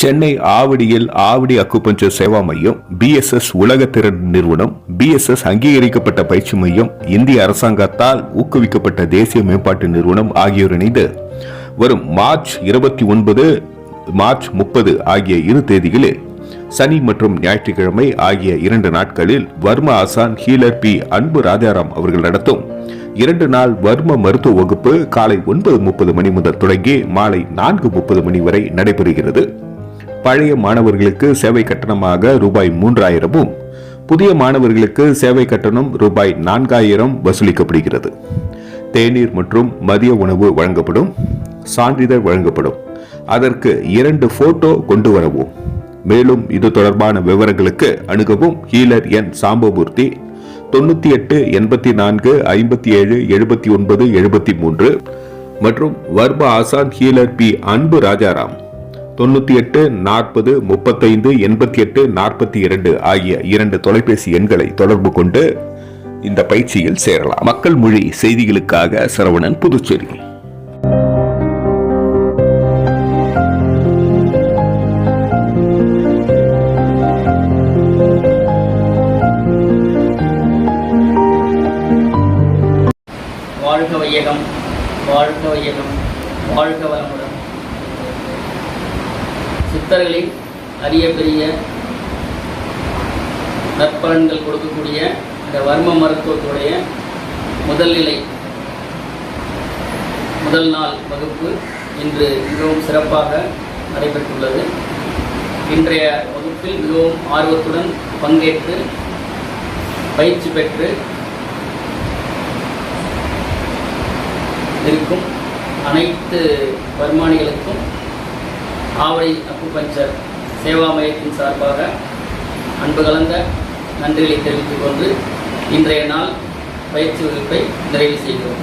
சென்னை ஆவடியில் ஆவடி அக்குபஞ்சர் சேவா மையம் பிஎஸ்எஸ் உலகத்திறன் நிறுவனம் பிஎஸ்எஸ் அங்கீகரிக்கப்பட்ட பயிற்சி மையம் இந்திய அரசாங்கத்தால் ஊக்குவிக்கப்பட்ட தேசிய மேம்பாட்டு நிறுவனம் ஆகியோர் இணைந்து வரும் மார்ச் இருபத்தி ஒன்பது மார்ச் முப்பது ஆகிய இரு தேதிகளில் சனி மற்றும் ஞாயிற்றுக்கிழமை ஆகிய இரண்டு நாட்களில் வர்ம ஆசான் ஹீலர் பி. அன்பு ராஜாராம் அவர்கள் நடத்தும் இரண்டு நாள் வர்ம மருத்துவ வகுப்பு காலை ஒன்பது முப்பது மணி முதல் தொடங்கி மாலை நான்கு முப்பது மணி வரை நடைபெறுகிறது. பழைய மாணவர்களுக்கு சேவை கட்டணமாக ரூபாய் மூன்றாயிரமும் புதிய மாணவர்களுக்கு சேவை கட்டணம் ரூபாய் நான்காயிரம் வசூலிக்கப்படுகிறது. தேநீர் மற்றும் மதிய உணவு வழங்கப்படும் சான்றிதழ் வழங்கப்படும். அதற்கு இரண்டு போட்டோ கொண்டு வரவும். மேலும் இது தொடர்பான விவரங்களுக்கு அணுகவும் ஹீலர் என். சாம்பமூர்த்தி தொண்ணூத்தி எட்டு எண்பத்தி நான்கு ஐம்பத்தி ஏழு எழுபத்தி ஒன்பது எழுபத்தி மூன்று மற்றும் வர்ப ஆசான் ஹீலர் பி. அன்பு ராஜாராம். தொண்ணூற்றி எட்டு நாற்பது முப்பத்தைந்து எண்பத்தி எட்டு நாற்பத்தி இரண்டு ஆகிய இரண்டு தொலைபேசி எண்களை தொடர்பு கொண்டு இந்த பயிற்சியில் சேரலாம். மக்கள் மொழி செய்திகளுக்காக சரவணன் புதுச்சேரி. வாழ்க வையகம் வாழ்க வையகம் வாழ்க வளமுடன். சித்தர்களின் அரிய பெரிய நற்பலன்கள் கொடுக்கக்கூடிய இந்த வர்ம மருத்துவத்துடைய முதல் நிலை முதல் நாள் வகுப்பு இன்று மிகவும் சிறப்பாக நடைபெற்றுள்ளது. இன்றைய வகுப்பில் மிகவும் ஆர்வத்துடன் பங்கேற்று பயிற்சி பெற்று இருக்கும் அனைத்து வருமானிகளுக்கும் ஆவடி அக்குபஞ்சர் சேவா மையத்தின் சார்பாக அன்பு கலந்த நன்றிகளை தெரிவித்துக் கொண்டு இன்றைய நாள் பயிற்சி வகுப்பை நிறைவு செய்கிறோம்.